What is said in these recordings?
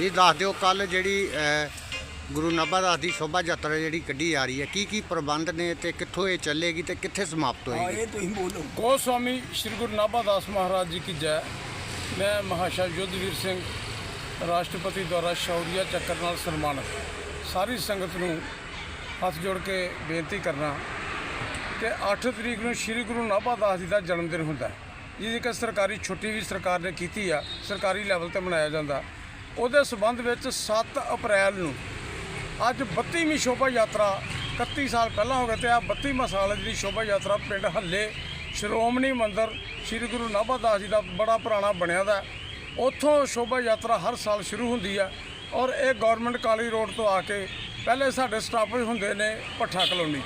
ਇਹ ਦੱਸ ਦਿਓ ਕੱਲ ਜਿਹੜੀ ਗੁਰੂ ਨਾਭਾ ਦੀ ਸ਼ੋਭਾ ਯਾਤਰਾ ਜਿਹੜੀ ਕੱਢੀ ਜਾ ਰਹੀ ਹੈ ਕੀ ਕੀ ਪ੍ਰਬੰਧ ਨੇ ਤੇ ਕਿੱਥੋਂ ਇਹ ਚੱਲੇਗੀ ਤੇ ਕਿੱਥੇ ਸਮਾਪਤ ਹੋਏਗੀ? ਇਹ ਤੁਸੀਂ ਬੋਲੋ। ਗੋਸਵਾਮੀ ਸ੍ਰੀ ਗੁਰੂ ਨਾਭਾ ਦਾਸ ਮਹਾਰਾਜ ਜੀ ਕੀ ਜੈ। ਮੈਂ ਮਹਾਸ਼ਾ ਯੁੱਧਵੀਰ ਸਿੰਘ ਰਾਸ਼ਟਰਪਤੀ ਦੁਆਰਾ ਸ਼ੌਰੀਆ ਚੱਕਰ ਨਾਲ ਸਨਮਾਨਿਤ। ਸਾਰੀ ਸੰਗਤ ਨੂੰ ਹੱਥ ਜੋੜ ਕੇ ਬੇਨਤੀ ਕਰਨਾ ਕਿ 8 ਤਰੀਕ ਨੂੰ ਸ੍ਰੀ ਗੁਰੂ ਨਾਭਾ ਦਾਸ ਜੀ ਦਾ ਜਨਮ ਦਿਨ ਹੁੰਦਾ ਹੈ। ਜਿਹਦੀ ਕਿ ਸਰਕਾਰੀ ਛੁੱਟੀ ਵੀ ਸਰਕਾਰ ਨੇ ਕੀਤੀ ਆ ਸਰਕਾਰੀ ਲੈਵਲ ਤੇ ਮਨਾਇਆ ਜਾਂਦਾ। ਉਹਦੇ ਸਬੰਧ ਵਿੱਚ 7 ਅਪ੍ਰੈਲ ਨੂੰ ਅੱਜ 32ਵੀਂ ਸ਼ੋਭਾ ਯਾਤਰਾ 31 ਸਾਲ ਪਹਿਲਾਂ ਹੋ ਗਏ ਤੇ ਆ 32ਵਾਂ ਸਾਲ ਹੈ ਜਿਹੜੀ ਸ਼ੋਭਾ ਯਾਤਰਾ ਪਿੰਡ ਹੱਲੇ ਸ਼੍ਰੋਮਣੀ ਮੰਦਿਰ ਸ੍ਰੀ ਗੁਰੂ ਨਾਭਾ ਦਾਸ ਜੀ ਦਾ ਬੜਾ ਪੁਰਾਣਾ ਬਣਿਆ ਦਾ। ਉੱਥੋਂ ਸ਼ੋਭਾ ਯਾਤਰਾ ਹਰ ਸਾਲ ਸ਼ੁਰੂ ਹੁੰਦੀ ਹੈ ਔਰ ਇਹ ਗਵਰਨਮੈਂਟ ਕਾਲੀ ਰੋਡ ਤੋਂ ਆ ਕੇ ਪਹਿਲੇ ਸਾਡੇ ਸਟਾਪਜ ਹੁੰਦੇ ਨੇ ਭੱਠਾ ਕਲੋਨੀ।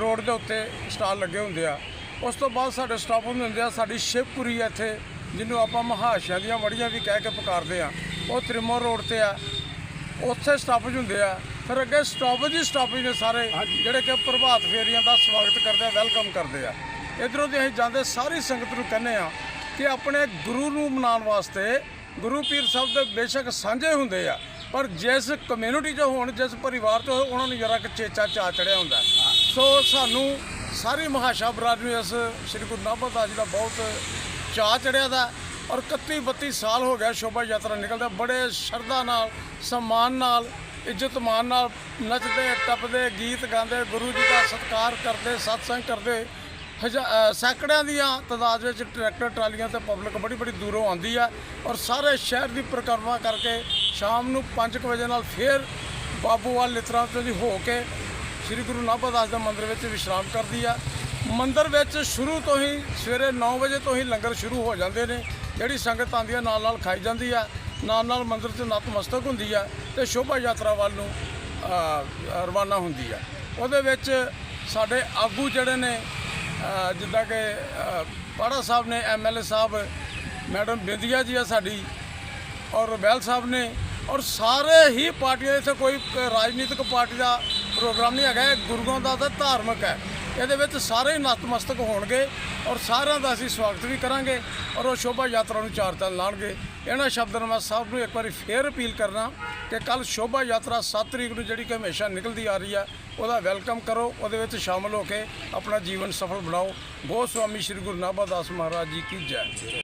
ਰੋਡ ਦੇ ਉੱਤੇ ਸਟਾਲ ਲੱਗੇ ਹੁੰਦੇ ਆ। ਉਸ ਤੋਂ ਬਾਅਦ ਸਾਡੇ ਸਟਾਪ ਹੁੰਦੇ ਆ ਸਾਡੀ ਸ਼ਿਵਪੁਰੀ ਆ ਇੱਥੇ, ਜਿਹਨੂੰ ਆਪਾਂ ਮਹਾਸ਼ਿਆਂ ਦੀਆਂ ਵੜੀਆਂ ਵੀ ਕਹਿ ਕੇ ਪੁਕਾਰਦੇ ਆ। ਉਹ ਤ੍ਰਿਮੋਰ ਰੋਡ ਤੇ ਆ। ਉੱਥੇ ਸਟਾਪੇਜ ਹੁੰਦੇ ਆ। ਫਿਰ ਅੱਗੇ ਸਟਾਪੇਜ ਹੀ ਸਟਾਪੇਜ ਨੇ ਸਾਰੇ ਜਿਹੜੇ ਕਿ ਪ੍ਰਭਾਤ ਫੇਰੀਆਂ ਦਾ ਸਵਾਗਤ ਕਰਦੇ ਆ ਵੈਲਕਮ ਕਰਦੇ ਆ। ਇਧਰੋਂ ਦੀ ਅਸੀਂ ਜਾਂਦੇ ਸਾਰੀ ਸੰਗਤ ਨੂੰ ਕਹਿੰਦੇ ਆ ਕਿ ਆਪਣੇ ਗੁਰੂ ਨੂੰ ਮਨਾਉਣ ਵਾਸਤੇ ਗੁਰੂ ਪੀਰ ਸਾਹਿਬ ਦੇ ਬੇਸ਼ੱਕ ਸਾਂਝੇ ਹੁੰਦੇ ਆ। ਪਰ ਜਿਸ ਕਮਿਊਨਿਟੀ 'ਚ ਹੋਣ ਜਿਸ ਪਰਿਵਾਰ 'ਚ ਉਹਨਾਂ ਨੂੰ ਜਰਾ ਕਿ ਚੇਚਾ ਚਾ ਚੜਿਆ ਹੁੰਦਾ। ਸੋ ਸਾਨੂੰ ਸਾਰੀ ਮਹਾਸ਼ਾ ਬਰਾਦਰੀ ਨੂੰ ਇਸ ਸ੍ਰੀ ਗੁਰੂ ਨਾਭਾ ਦਾਸ ਜੀ ਦਾ ਬਹੁਤ ਚਾਅ ਚੜਿਆ ਦਾ। ਔਰ 31 32 ਸਾਲ ਹੋ ਗਿਆ ਸ਼ੋਭਾ ਯਾਤਰਾ ਨਿਕਲਦਾ ਬੜੇ ਸ਼ਰਧਾ ਨਾਲ, ਸਨਮਾਨ ਨਾਲ, ਇੱਜ਼ਤ ਮਾਨ ਨਾਲ ਨੱਚਦੇ, ਟੱਪਦੇ, ਗੀਤ ਗਾਉਂਦੇ, ਗੁਰੂ ਜੀ ਦਾ ਸਤਿਕਾਰ ਕਰਦੇ, ਸਤਸੰਗ ਕਰਦੇ। ਹਜ਼ਾ- ਸੈਂਕੜਿਆਂ ਦੀਆਂ ਤਾਦਾਦ ਵਿੱਚ ਟਰੈਕਟਰ, ਟਰਾਲੀਆਂ ਤੇ ਪਬਲਿਕ ਬੜੀ ਬੜੀ ਦੂਰੋਂ ਆਉਂਦੀ ਆ ਔਰ ਸਾਰੇ ਸ਼ਹਿਰ ਦੀ ਪਰਿਕਰਮਾ ਕਰਕੇ ਸ਼ਾਮ ਨੂੰ 5 ਵਜੇ ਨਾਲ ਫੇਰ ਬਾਬੂਵਾਲ ਲਿਤਰਾ ਤੋਂ ਦੀ ਹੋ ਕੇ ਸ੍ਰੀ ਗੁਰੂ ਨਾਭਾ ਦਾਸ ਦੇ ਮੰਦਿਰ ਵਿੱਚ ਵਿਸ਼ਰਾਮ ਕਰਦੀ ਆ। ਮੰਦਿਰ ਵਿੱਚ ਸ਼ੁਰੂ ਤੋਂ ਹੀ ਸਵੇਰੇ 9 ਵਜੇ ਤੋਂ ਹੀ ਲੰਗਰ ਸ਼ੁਰੂ ਹੋ ਜਾਂਦੇ ਨੇ। ਜਿਹੜੀ ਸੰਗਤ ਆਉਂਦੀ ਹੈ ਨਾਲ ਨਾਲ ਖਾਈ ਜਾਂਦੀ ਆ, ਨਾਲ ਨਾਲ ਮੰਦਿਰ 'ਚ ਨਤਮਸਤਕ ਹੁੰਦੀ ਆ ਤੇ ਸ਼ੋਭਾ ਯਾਤਰਾ ਵੱਲ ਨੂੰ ਰਵਾਨਾ ਹੁੰਦੀ ਆ। ਉਹਦੇ ਵਿੱਚ ਸਾਡੇ ਆਗੂ ਜਿਹੜੇ ਨੇ ਜਿੱਦਾਂ ਕਿ ਪਾੜਾ ਸਾਹਿਬ ਨੇ ਐਮਐਲਏ ਸਾਹਿਬ, ਮੈਡਮ ਬਿੰਦੀਆ ਜੀ ਆ ਸਾਡੀ, ਔਰ ਬੈਲ ਸਾਹਿਬ ਨੇ, ਔਰ ਸਾਰੇ ਹੀ ਪਾਰਟੀਆਂ ਇੱਥੇ ਕੋਈ ਰਾਜਨੀਤਿਕ ਪਾਰਟੀ ਦਾ ਪ੍ਰੋਗਰਾਮ ਨਹੀਂ ਹੈਗਾ, ਇਹ ਗੁਰੂਆਂ ਦਾ ਤਾਂ ਧਾਰਮਿਕ ਹੈ। ਇਹਦੇ ਵਿੱਚ ਸਾਰੇ ਨਤਮਸਤਕ ਹੋਣਗੇ ਔਰ ਸਾਰਿਆਂ ਦਾ ਅਸੀਂ ਸਵਾਗਤ ਵੀ ਕਰਾਂਗੇ ਔਰ ਉਹ ਸ਼ੋਭਾ ਯਾਤਰਾ ਨੂੰ ਚਾਰ ਚੰਨ ਲਾਣਗੇ। ਇਹਨਾਂ ਸ਼ਬਦਾਂ ਨਾਲ ਮੈਂ ਸਭ ਨੂੰ ਇੱਕ ਵਾਰੀ ਫੇਰ ਅਪੀਲ ਕਰਨਾ ਕਿ ਕੱਲ ਸ਼ੋਭਾ ਯਾਤਰਾ 7 ਤਰੀਕ ਨੂੰ ਜਿਹੜੀ ਕਿ ਹਮੇਸ਼ਾ ਨਿਕਲਦੀ ਆ ਰਹੀ ਹੈ ਉਹਦਾ ਵੈਲਕਮ ਕਰੋ, ਉਹਦੇ ਵਿੱਚ ਸ਼ਾਮਲ ਹੋ ਕੇ ਆਪਣਾ ਜੀਵਨ ਸਫਲ ਬਣਾਓ। ਗੋਸਵਾਮੀ ਸ੍ਰੀ ਗੁਰੂ ਨਾਭਾ ਦਾਸ ਮਹਾਰਾਜ ਜੀ ਕੀ ਜੈ।